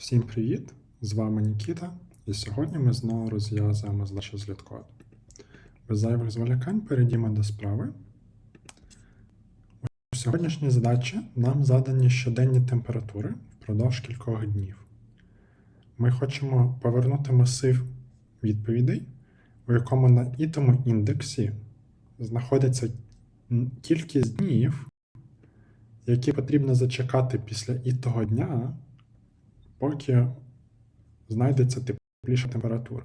Всім привіт! З вами Нікіта, і сьогодні ми знову розв'язуємо задачу з літкоду. Без зайвих зволікань перейдімо до справи. У сьогоднішній задачі нам задані щоденні температури впродовж кількох днів. Ми хочемо повернути масив відповідей, у якому на ітому індексі знаходиться кількість днів, які потрібно зачекати після ітого дня, поки знайдеться тепліша температура.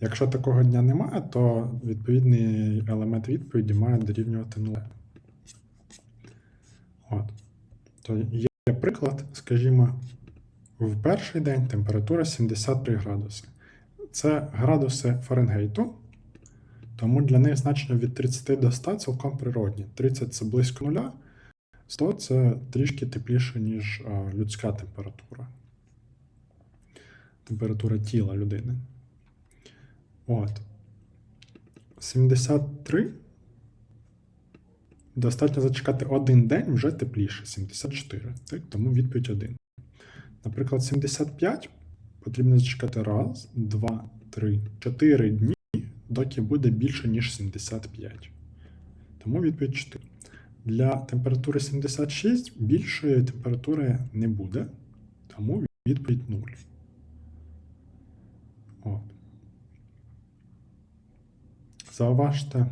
Якщо такого дня немає, то відповідний елемент відповіді має дорівнювати 0. От. То є приклад, скажімо, в перший день температура 73 градуси. Це градуси Фаренгейту, тому для них значення від 30 до 100 цілком природні. 30 це близько нуля, 100 це трішки тепліше, ніж людська температура. Температура тіла людини. От. 73. Достатньо зачекати один день вже тепліше. 74. Так? Тому відповідь 1. Наприклад, 75 потрібно зачекати раз, два, три, чотири дні, доки буде більше, ніж 75. Тому відповідь 4. Для температури 76 більшої температури не буде, тому відповідь 0. От. Зауважте,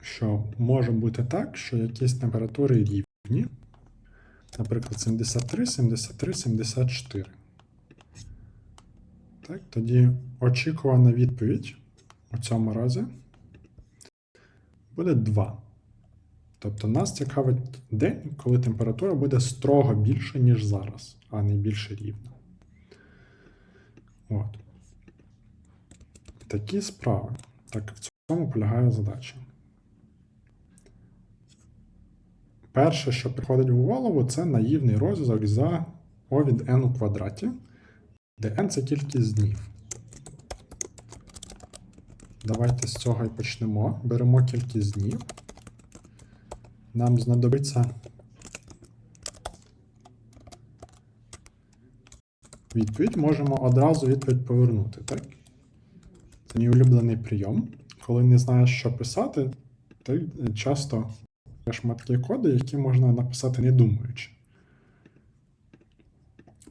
що може бути так, що якісь температури рівні, наприклад, 73, 73, 74. Так, тоді очікувана відповідь у цьому разі буде 2. Тобто нас цікавить день, коли температура буде строго більше, ніж зараз, а не більше рівна. От. Такі справи. Так, в цьому полягає задача. Перше, що приходить в голову, це наївний розв'язок за O від n у квадраті, де n це кількість днів. Давайте з цього і почнемо. Беремо кількість днів. Нам знадобиться відповідь. Можемо одразу відповідь повернути, так? Це мій улюблений прийом. Коли не знаєш, що писати, ти часто шматки коду, які можна написати не думаючи.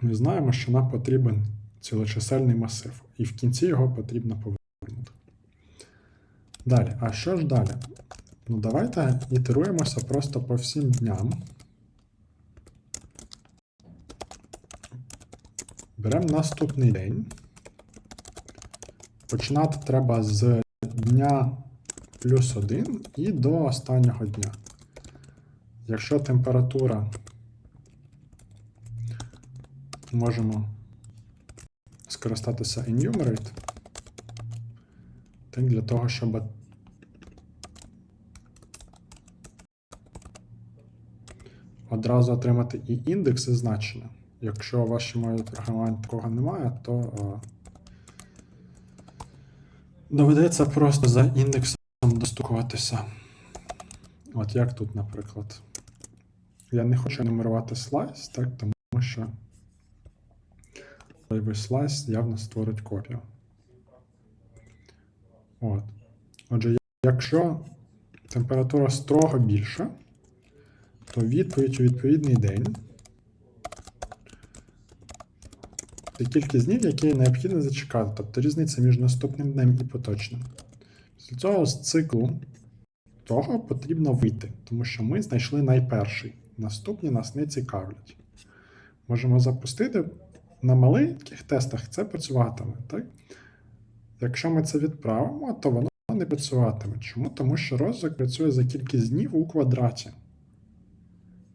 Ми знаємо, що нам потрібен цілочисельний масив, і в кінці його потрібно повернути. Далі, а що ж далі? Ну, давайте ітеруємося просто по всім дням. Беремо наступний день. Починати треба з дня плюс 1 і до останнього дня. Якщо температура можемо скористатися enumerate, так для того, щоб одразу отримати і індекс, і значення. Якщо у вашій мові такого немає, то о, доведеться просто за індексом достукуватися. От як тут, наприклад. Я не хочу нумерувати слайс, так, тому що зайвий слайс явно створить копію. От. Отже, якщо температура строго більша, то відповідь у відповідний день це кількість днів, які необхідно зачекати, тобто різниця між наступним днем і поточним. Після цього з циклу того потрібно вийти, тому що ми знайшли найперший. Наступні нас не цікавлять. Можемо запустити на маленьких тестах це працюватиме. Так? Якщо ми це відправимо, то воно не працюватиме. Чому? Тому що розвиток працює за кількість днів у квадраті.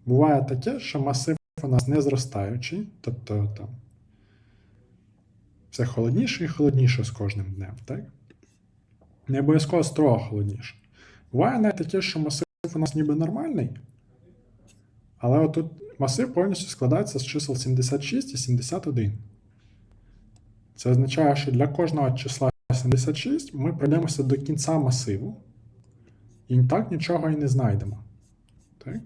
Буває таке, що масив у нас не зростаючий, тобто там все холодніше і холодніше з кожним днем. Так? Не обов'язково строго холодніше. Буває навіть таке, що масив у нас ніби нормальний, але отут масив повністю складається з чисел 76 і 71. Це означає, що для кожного числа 76 ми пройдемося до кінця масиву і так нічого і не знайдемо. Так?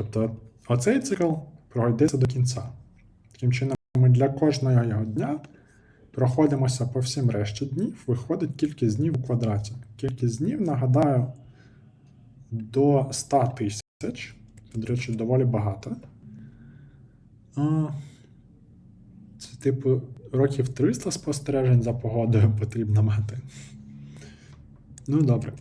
Тобто оцей цикл пройдеться до кінця. Таким чином, ми для кожного його дня проходимося по всім решті днів, виходить кількість днів у квадраті. Кількість днів, нагадаю, до 100 тисяч. До речі, доволі багато. Це, типу, років 300 спостережень за погодою потрібно мати. Ну, добре.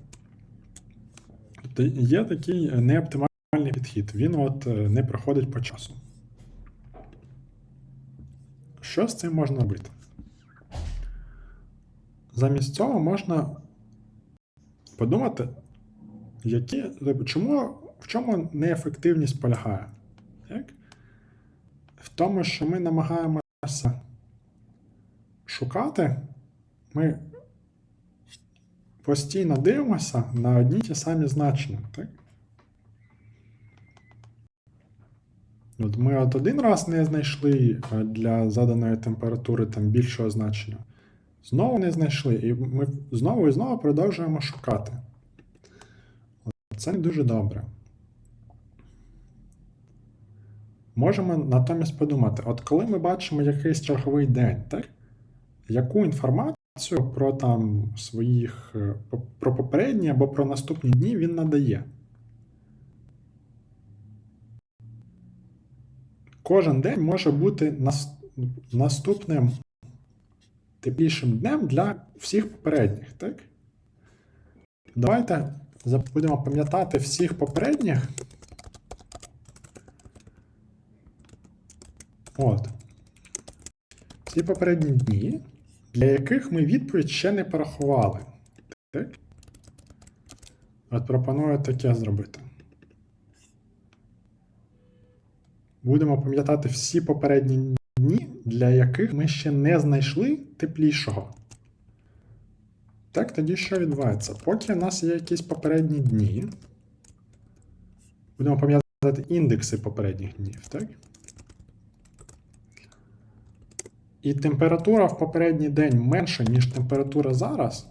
Тобто є такий неоптимальний підхід. Він от е, не проходить по часу. Що з цим можна робити? Замість цього можна подумати, які, тобто, чому, в чому неефективність полягає? Так? В тому, що ми намагаємося шукати, ми постійно дивимося на одні ті самі значення. Так? От ми от один раз не знайшли е, для заданої температури там більшого значення. Знову не знайшли, і ми знову і знову продовжуємо шукати. Це не дуже добре. Можемо натомість подумати: от коли ми бачимо якийсь черговий день, так? яку інформацію про там своїх е, про попередні або про наступні дні він надає? Кожен день може бути нас- наступним теплішим днем для всіх попередніх, так? Давайте будемо пам'ятати всіх попередніх. От. Всі попередні дні, для яких ми відповідь ще не порахували. Так? От пропоную таке зробити. Будемо пам'ятати всі попередні дні, для яких ми ще не знайшли теплішого. Так, тоді що відбувається? Поки в нас є якісь попередні дні, будемо пам'ятати індекси попередніх днів, так? І температура в попередній день менша, ніж температура зараз.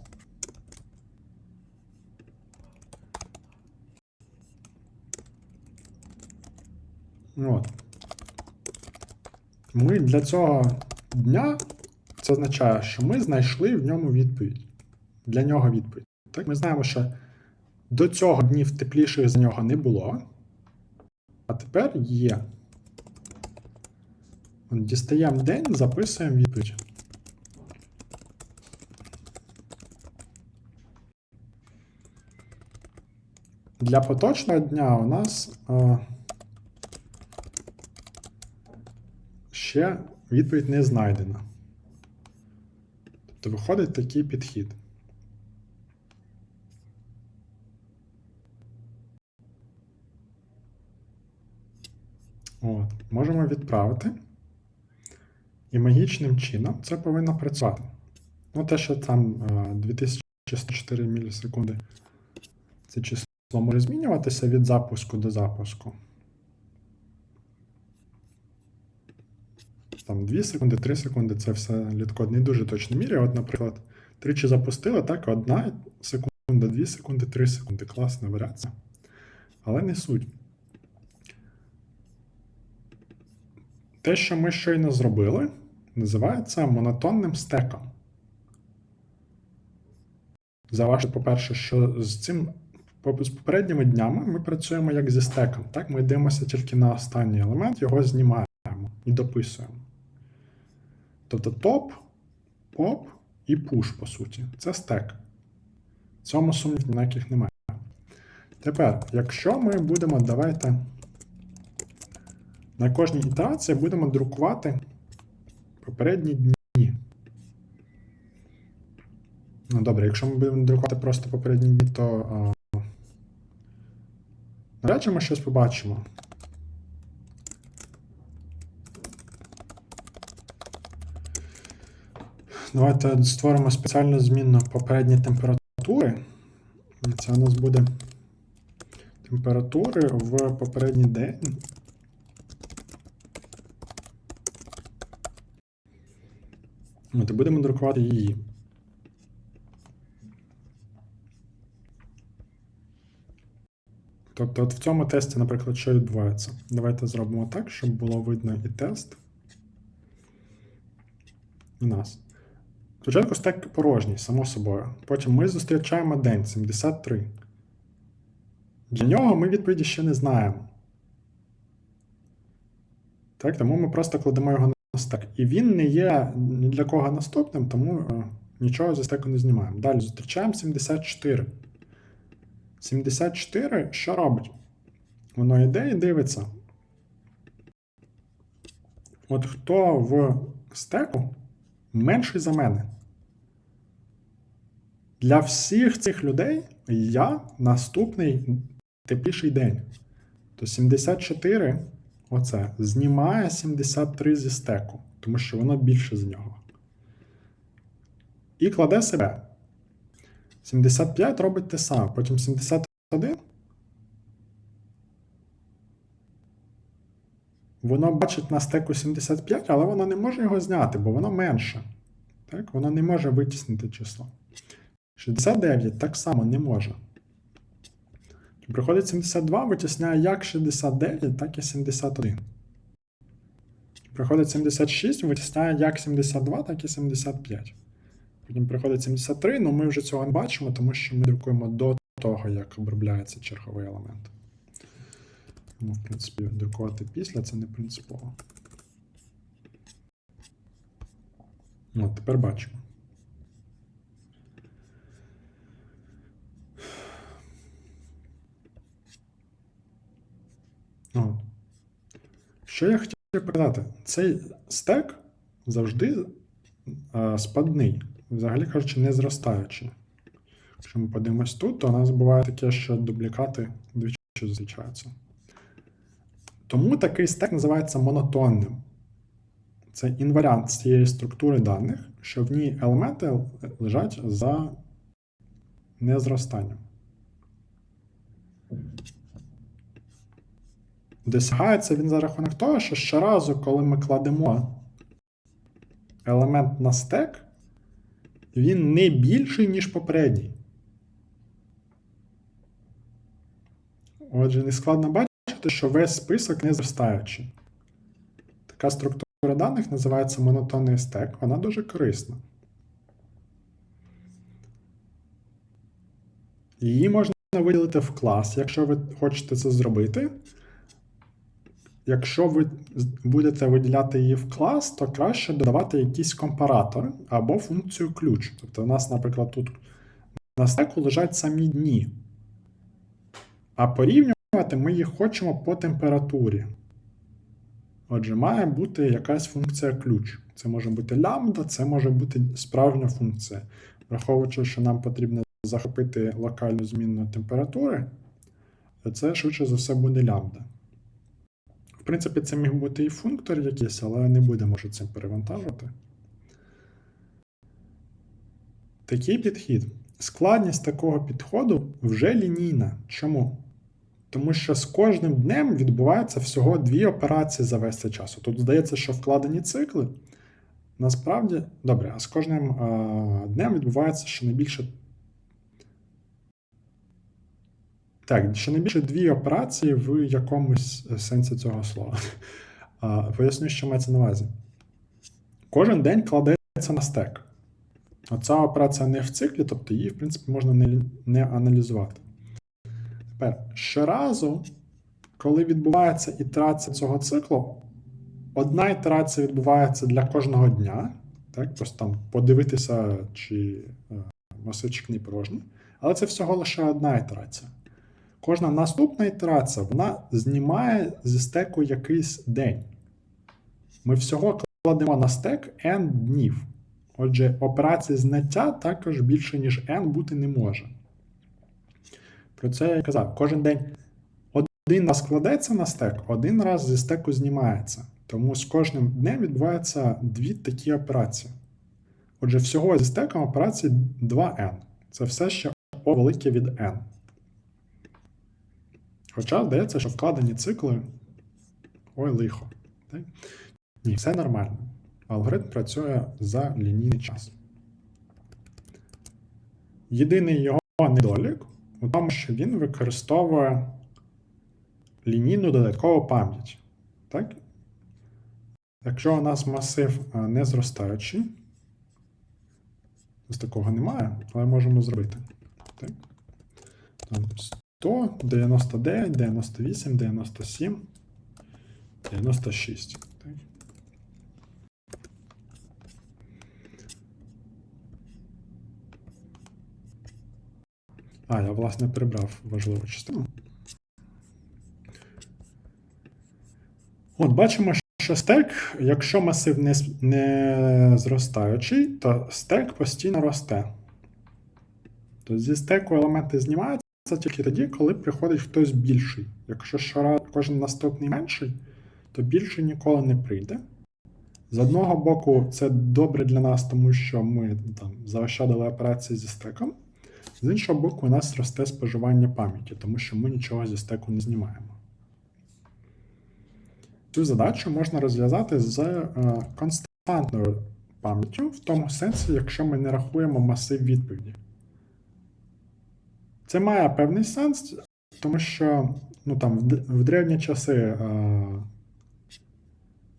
От. Ми для цього дня це означає, що ми знайшли в ньому відповідь. Для нього відповідь. Так, ми знаємо, що до цього днів тепліших за нього не було. А тепер є. Дістаємо день, записуємо відповідь. Для поточного дня у нас ще відповідь не знайдена. Тобто виходить такий підхід. От, можемо відправити. І магічним чином це повинно працювати. Ну, те, що там е, 2104 мілісекунди. Це число може змінюватися від запуску до запуску. Там 2 секунди, 3 секунди це все літкод не дуже точно міряє. От, наприклад, тричі запустили, так, 1 секунда, 2 секунди, 3 секунди. Класна варіація. Але не суть. Те, що ми щойно зробили, називається монотонним стеком. Заважте, по-перше, що з цим з попередніми днями ми працюємо як зі стеком. Так, ми дивимося тільки на останній елемент, його знімаємо і дописуємо. Тобто топ, поп і пуш, по суті. Це стек. В цьому сумнівів ніяких немає. Тепер, якщо ми будемо, давайте. На кожній ітерації будемо друкувати попередні дні. Ну добре, якщо ми будемо друкувати просто попередні дні, то а, ми щось побачимо. Давайте створимо спеціальну змінну попередні температури. Це у нас буде температури в попередній день. От, і будемо друкувати її. Тобто, от в цьому тесті, наприклад, що відбувається? Давайте зробимо так, щоб було видно і тест, і нас. Спочатку стек порожній, само собою. Потім ми зустрічаємо день 73. Для нього ми відповіді ще не знаємо. Так, тому ми просто кладемо його на стек. І він не є ні для кого наступним, тому е, нічого зі стеку не знімаємо. Далі зустрічаємо 74. 74 що робить? Воно йде і дивиться. От хто в стеку менший за мене. Для всіх цих людей я наступний тепліший день. То 74, оце, знімає 73 зі стеку, тому що воно більше з нього. І кладе себе. 75 робить те саме. Потім 71. Воно бачить на стеку 75, але воно не може його зняти, бо воно менше. Так? Воно не може витіснити число. 69 так само не може. Приходить 72, витісняє як 69, так і 71. Приходить 76, витісняє як 72, так і 75. Потім приходить 73, ну ми вже цього не бачимо, тому що ми друкуємо до того, як обробляється черговий елемент. Тому, в принципі, друкувати після це не принципово. От, тепер бачимо. От. Що я хотів показати? Цей стек завжди а, спадний, взагалі кажучи, не зростаючий. Якщо ми подивимось тут, то у нас буває таке, що дублікати двічі зустрічаються. Тому такий стек називається монотонним. Це інваріант цієї структури даних, що в ній елементи лежать за незростанням. Досягається він за рахунок того, що щоразу, коли ми кладемо елемент на стек, він не більший, ніж попередній. Отже, не складно бачити, що весь список не зростаючий. Така структура даних називається монотонний стек, вона дуже корисна. Її можна виділити в клас, якщо ви хочете це зробити. Якщо ви будете виділяти її в клас, то краще додавати якийсь компаратор або функцію ключ. Тобто, у нас, наприклад, тут на стеку лежать самі дні. А порівнювати ми їх хочемо по температурі. Отже, має бути якась функція ключ. Це може бути лямбда, це може бути справжня функція. Враховуючи, що нам потрібно захопити локальну змінну температури, це швидше за все буде лямбда. В принципі, це міг бути і функтор якийсь, але не будемо вже цим перевантажувати. Такий підхід. Складність такого підходу вже лінійна. Чому? Тому що з кожним днем відбувається всього дві операції за весь цей час. Тут здається, що вкладені цикли. Насправді, добре, а з кожним а, днем відбувається щонайбільше. Так, щонайбільше дві операції в якомусь сенсі цього слова. А, Поясню, що мається на увазі. Кожен день кладеться на стек. Оця операція не в циклі, тобто її, в принципі, можна не, не аналізувати. Тепер, щоразу, коли відбувається ітерація цього циклу, одна ітерація відбувається для кожного дня. Так, Просто там подивитися, чи е, масичок не порожній. Але це всього лише одна ітерація. Кожна наступна ітерація вона знімає зі стеку якийсь день. Ми всього кладемо на стек n днів. Отже, операції зняття також більше, ніж n бути не може. Про це я казав. Кожен день один раз кладеться на стек, один раз зі стеку знімається. Тому з кожним днем відбуваються дві такі операції. Отже, всього зі стеком операції 2n. Це все ще O велике від n. Хоча здається, що вкладені цикли. Ой, лихо. Так? Ні, все нормально. Алгоритм працює за лінійний час. Єдиний його недолік у тому, що він використовує лінійну додаткову пам'ять. Так? Якщо у нас масив не зростаючий, ось такого немає, але можемо зробити. Так? Там 100, 99, 98, 97, 96. Так? А, я, власне, прибрав важливу частину. От бачимо, що стек, якщо масив не, не зростаючий, то стек постійно росте. Тобто зі стеку елементи знімаються тільки тоді, коли приходить хтось більший. Якщо щора- кожен наступний менший, то більший ніколи не прийде. З одного боку, це добре для нас, тому що ми там заощадили операції зі стеком. З іншого боку, у нас росте споживання пам'яті, тому що ми нічого зі стеку не знімаємо. Цю задачу можна розв'язати з е, константною пам'яттю, в тому сенсі, якщо ми не рахуємо масив відповіді. Це має певний сенс, тому що ну, там, в, древні часи е,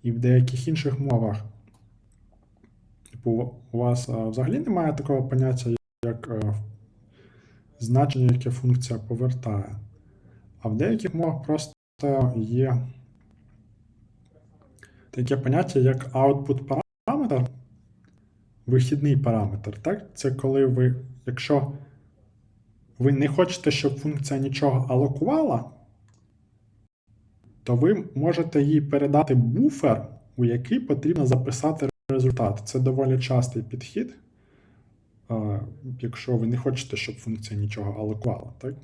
і в деяких інших мовах типу, у вас е, взагалі немає такого поняття, як е, значення, яке функція повертає. А в деяких мовах просто є таке поняття, як output параметр, вихідний параметр. Так? Це коли ви, якщо ви не хочете, щоб функція нічого алокувала, то ви можете їй передати буфер, у який потрібно записати результат. Це доволі частий підхід, якщо ви не хочете, щоб функція нічого алокувала. Так?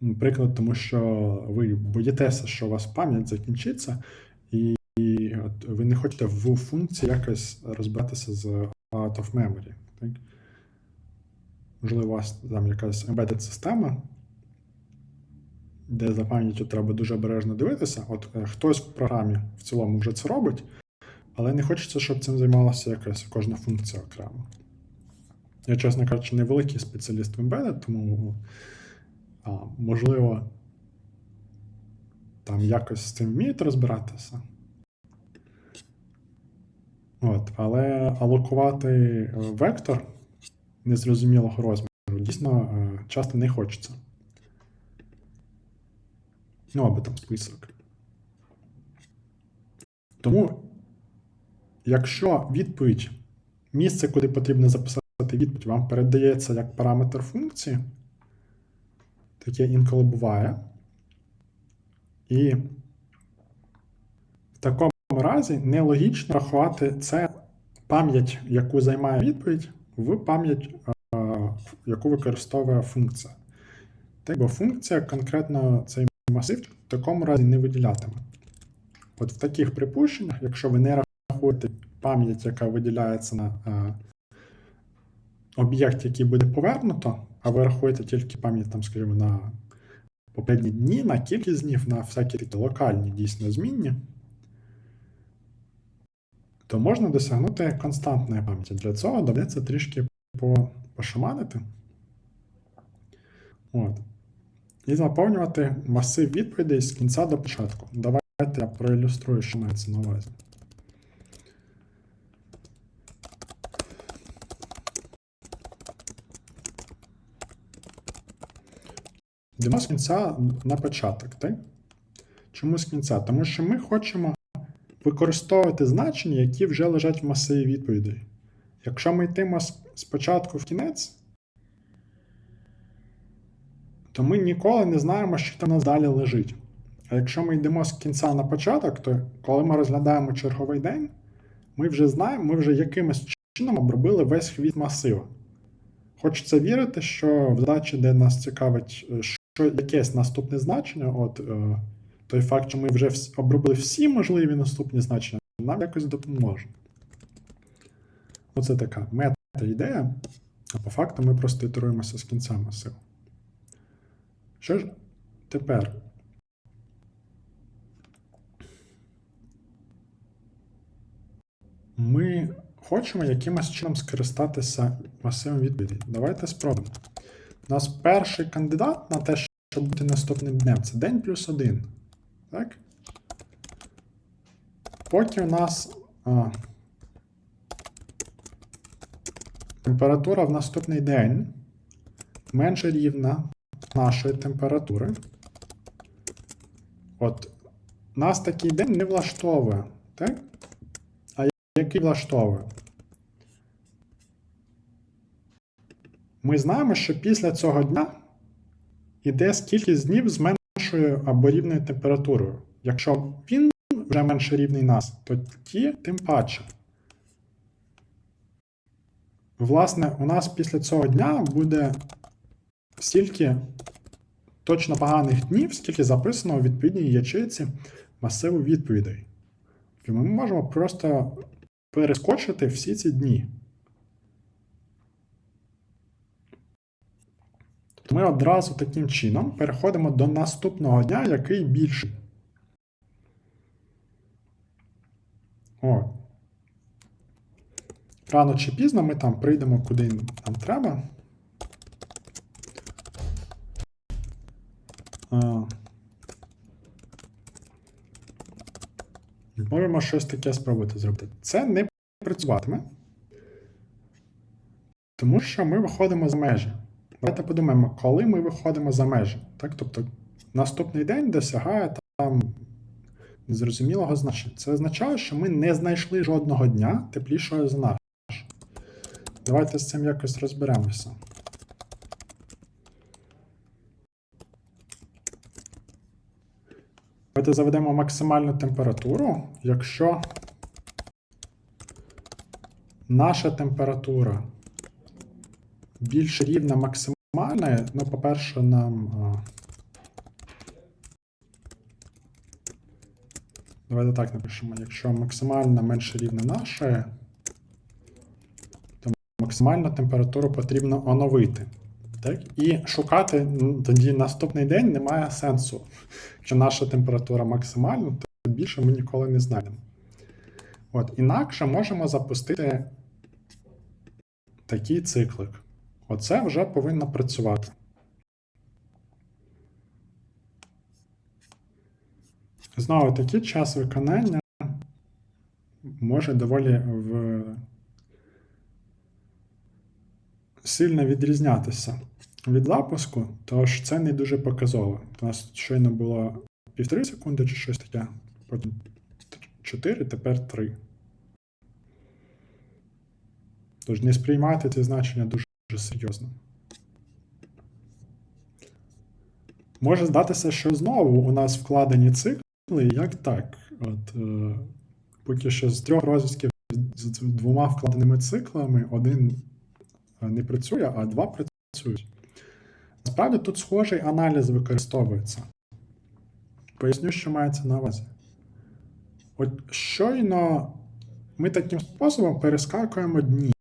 Наприклад, тому що ви боїтеся, що у вас пам'ять закінчиться, і, ви не хочете в функції якось розбиратися з out of memory. Так? Можливо, у вас там якась embedded система, де за пам'яттю треба дуже обережно дивитися. От е, хтось в програмі в цілому вже це робить, але не хочеться, щоб цим займалася якась кожна функція окремо. Я, чесно кажучи, не великий спеціаліст в embedded, тому а, можливо, там якось з цим вміють розбиратися. От, але алокувати е, вектор незрозумілого розміру дійсно е, часто не хочеться. Ну, або там список. Тому, якщо відповідь, місце, куди потрібно записати відповідь, вам передається як параметр функції, таке інколи буває. І в такому разі нелогічно рахувати це пам'ять, яку займає відповідь, в пам'ять, е, яку використовує функція. Так, бо функція конкретно цей масив в такому разі не виділятиме. От в таких припущеннях, якщо ви не рахуєте пам'ять, яка виділяється на е, об'єкт, який буде повернуто, а ви рахуєте тільки пам'ять, там, скажімо, на попередні дні, на кількість днів, на всякі такі локальні дійсно змінні, то можна досягнути константної пам'яті. Для цього доведеться трішки по- пошаманити. От. І заповнювати масив відповідей з кінця до початку. Давайте я проілюструю, що мається на увазі. Йдемо з кінця на початок, так? Чому з кінця? Тому що ми хочемо використовувати значення, які вже лежать в масиві відповідей. Якщо ми йтимо з- спочатку в кінець, то ми ніколи не знаємо, що там далі лежить. А якщо ми йдемо з кінця на початок, то коли ми розглядаємо черговий день, ми вже знаємо, ми вже якимось чином обробили весь хвіст масива. Хочеться вірити, що в задачі, де нас цікавить, що якесь наступне значення, от е, той факт, що ми вже обробили всі можливі наступні значення, нам якось допоможе. Оце така мета-ідея, а по факту ми просто ітеруємося з кінця масиву. Що ж тепер? Ми хочемо якимось чином скористатися масивом відповідей. Давайте спробуємо. У нас перший кандидат на те, бути наступним днем? Це день плюс один. Так? Поки у нас а, температура в наступний день менше рівна нашої температури. От нас такий день не влаштовує, так? А який влаштовує? Ми знаємо, що після цього дня іде скількись днів з меншою або рівною температурою. Якщо він вже менше рівний нас, то ті тим паче. Власне, у нас після цього дня буде стільки точно поганих днів, скільки записано у відповідній ячейці масиву відповідей. І ми можемо просто перескочити всі ці дні. Ми одразу таким чином переходимо до наступного дня, який більший. О. Рано чи пізно ми там прийдемо, куди нам треба. Можемо щось таке спробувати зробити. Це не працюватиме. Тому що ми виходимо за межі. Давайте подумаємо, коли ми виходимо за межі. Так? Тобто наступний день досягає там незрозумілого значення. Це означає, що ми не знайшли жодного дня теплішого за наш. Давайте з цим якось розберемося. Давайте заведемо максимальну температуру, якщо наша температура більш рівна максимальної, ну, по-перше, нам. Давайте так напишемо. Якщо максимальна менше рівна нашої, то максимальну температуру потрібно оновити. Так? І шукати тоді наступний день немає сенсу. Якщо наша температура максимальна, то більше ми ніколи не знайдемо. От, інакше можемо запустити такий циклик. Оце вже повинно працювати. Знову таки, час виконання може доволі в... сильно відрізнятися від запуску, тож це не дуже показово. У нас щойно було півтори секунди чи щось таке, потім 4, тепер 3. Тож не сприймайте ці значення дуже серйозно. Може здатися, що знову у нас вкладені цикли, як так? От, е, поки що з трьох розв'язків з двома вкладеними циклами один е, не працює, а два працюють. Насправді тут схожий аналіз використовується. Поясню, що мається на увазі. От щойно ми таким способом перескакуємо дні.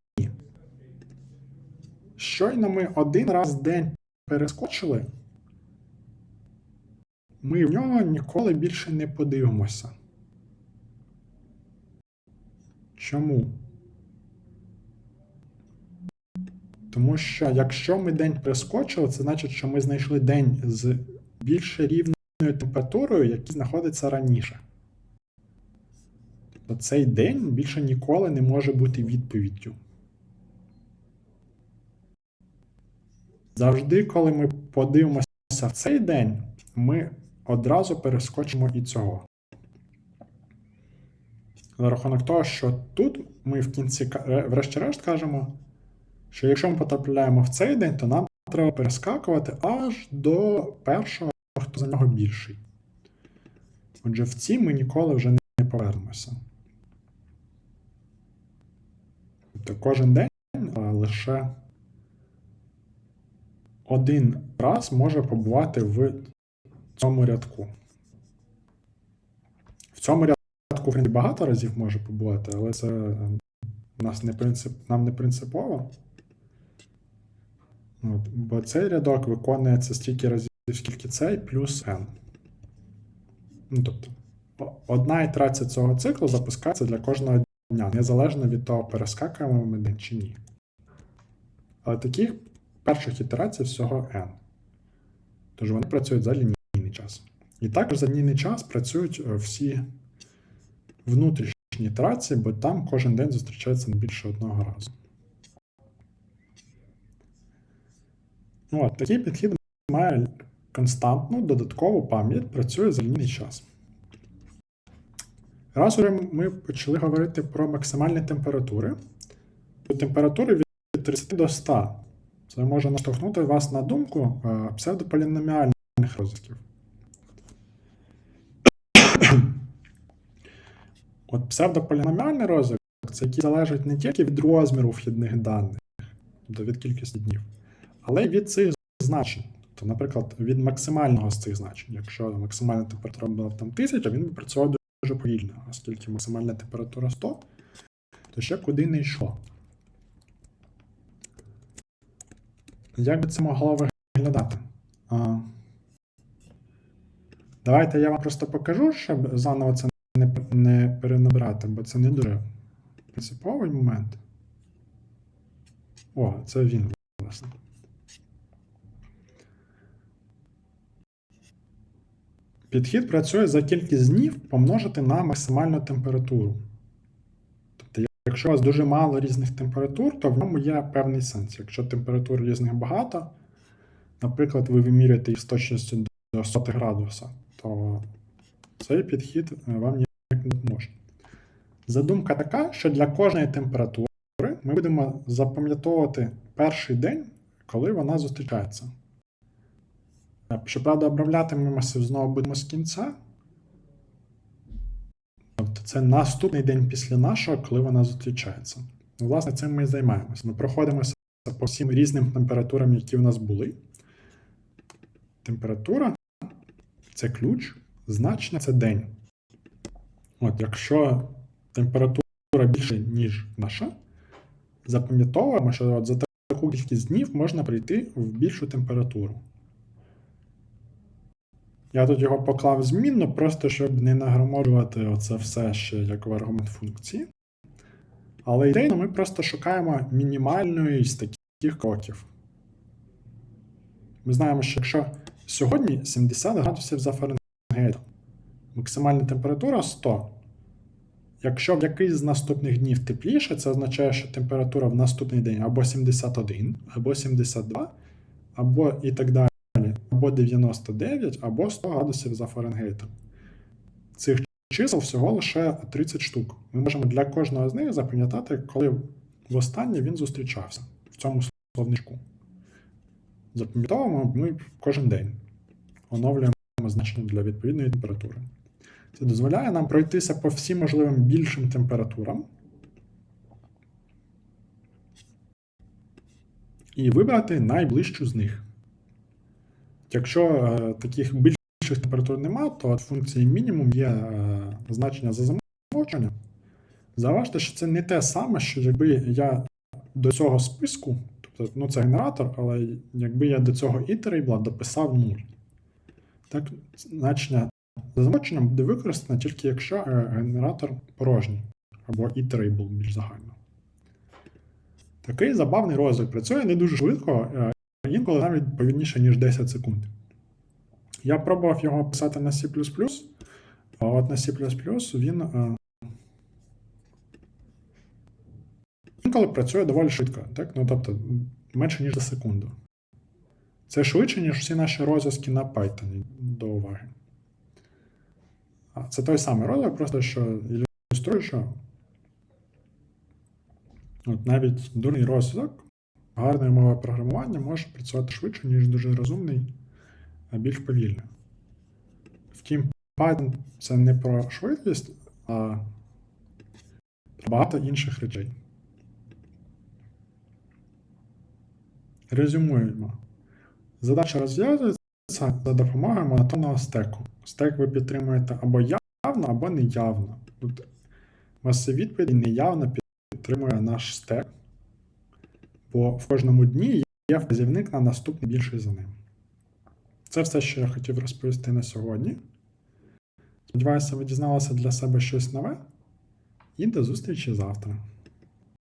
Щойно ми один раз в день перескочили, ми в нього ніколи більше не подивимося. Чому? Тому що якщо ми день перескочили, це значить, що ми знайшли день з більш рівною температурою, який знаходиться раніше. Тобто цей день більше ніколи не може бути відповіддю. Завжди, коли ми подивимося в цей день, ми одразу перескочимо і цього. За рахунок того, що тут ми в кінці, врешті-решт, кажемо, що якщо ми потрапляємо в цей день, то нам треба перескакувати аж до першого, хто за нього більший. Отже, в ці ми ніколи вже не повернемося. Тобто кожен день лише один раз може побувати в цьому рядку. В цьому рядку в принципі, багато разів може побувати, але це е, нас не принцип, нам не принципово. От, бо цей рядок виконується стільки разів, скільки цей, плюс n. Ну, тобто, одна ітерація цього циклу запускається для кожного дня, незалежно від того, перескакуємо ми день чи ні. Але таких перших ітерацій всього n. Тож вони працюють за лінійний час. І також за лінійний час працюють е, всі внутрішні ітерації, бо там кожен день зустрічається не більше одного разу. Ну, от, такий підхід має константну додаткову пам'ять, працює за лінійний час. Раз уже ми почали говорити про максимальні температури, температури від 30 до 100. Це може наштовхнути вас на думку е, псевдополіноміальних розвитків. От псевдополіноміальний розвиток це який залежить не тільки від розміру вхідних даних, тобто від кількості днів, але й від цих значень. Тобто, наприклад, від максимального з цих значень. Якщо максимальна температура була там 1000, він би працював дуже повільно, оскільки максимальна температура 100, то ще куди не йшло. Як би це могло виглядати? А, Давайте я вам просто покажу, щоб заново це не, не перенабирати, бо це не дуже принциповий момент. О, це він, власне. Підхід працює за кількість днів помножити на максимальну температуру. Якщо у вас дуже мало різних температур, то в ньому є певний сенс. Якщо температур різних багато, наприклад, ви вимірюєте їх з точністю до 100 градуса, то цей підхід е, вам ніяк не допоможе. Задумка така, що для кожної температури ми будемо запам'ятовувати перший день, коли вона зустрічається. Е, Щоправда, обравлятимемося знову будемо з кінця. Тобто це наступний день після нашого, коли вона зустрічається. Ну, Власне, цим ми і займаємося. Ми проходимося по всім різним температурам, які в нас були. Температура це ключ, значення це день. От, якщо температура більше, ніж наша, запам'ятовуємо, що от за таку кількість днів можна прийти в більшу температуру. Я тут його поклав змінно, просто щоб не нагромаджувати оце все ще як в аргумент функції. Але ідейно ми просто шукаємо мінімальної з таких кроків. Ми знаємо, що якщо сьогодні 70 градусів за Фаренгейтом, максимальна температура 100. Якщо в якийсь з наступних днів тепліше, це означає, що температура в наступний день або 71, або 72, або і так далі, або 99, або 100 градусів за Фаренгейтом. Цих чисел всього лише 30 штук. Ми можемо для кожного з них запам'ятати, коли востаннє він зустрічався в цьому словничку. Запам'ятовуємо ми кожен день. Оновлюємо значення для відповідної температури. Це дозволяє нам пройтися по всім можливим більшим температурам і вибрати найближчу з них. Якщо е, таких більших температур нема, то функції мінімум є е, значення за замовчення. Заважте, що це не те саме, що якби я до цього списку, тобто ну це генератор, але якби я до цього iterable дописав 0. Так, значення за замовченням буде використано тільки якщо е, генератор порожній, або iterable більш загально. Такий забавний розвиток працює не дуже швидко, інколи навіть повільніше, ніж 10 секунд. Я пробував його писати на C, а от на C він е, інколи працює доволі швидко, так? Ну, тобто менше, ніж за секунду. Це швидше, ніж всі наші розв'язки на Python до уваги. Це той самий розвиток, просто що ілюструє, що от навіть дурний розвиток гарної мови програмування може працювати швидше, ніж дуже розумний, а більш повільно. Втім, Python це не про швидкість, а про багато інших речей. Резюмуємо. Задача розв'язується за допомогою монотонного стеку. Стек ви підтримуєте або явно, або неявно. Тут маси відповіді неявно підтримує наш стек, бо в кожному дні є вказівник на наступний більший за ним. Це все, що я хотів розповісти на сьогодні. Сподіваюся, ви дізналися для себе щось нове. І до зустрічі завтра.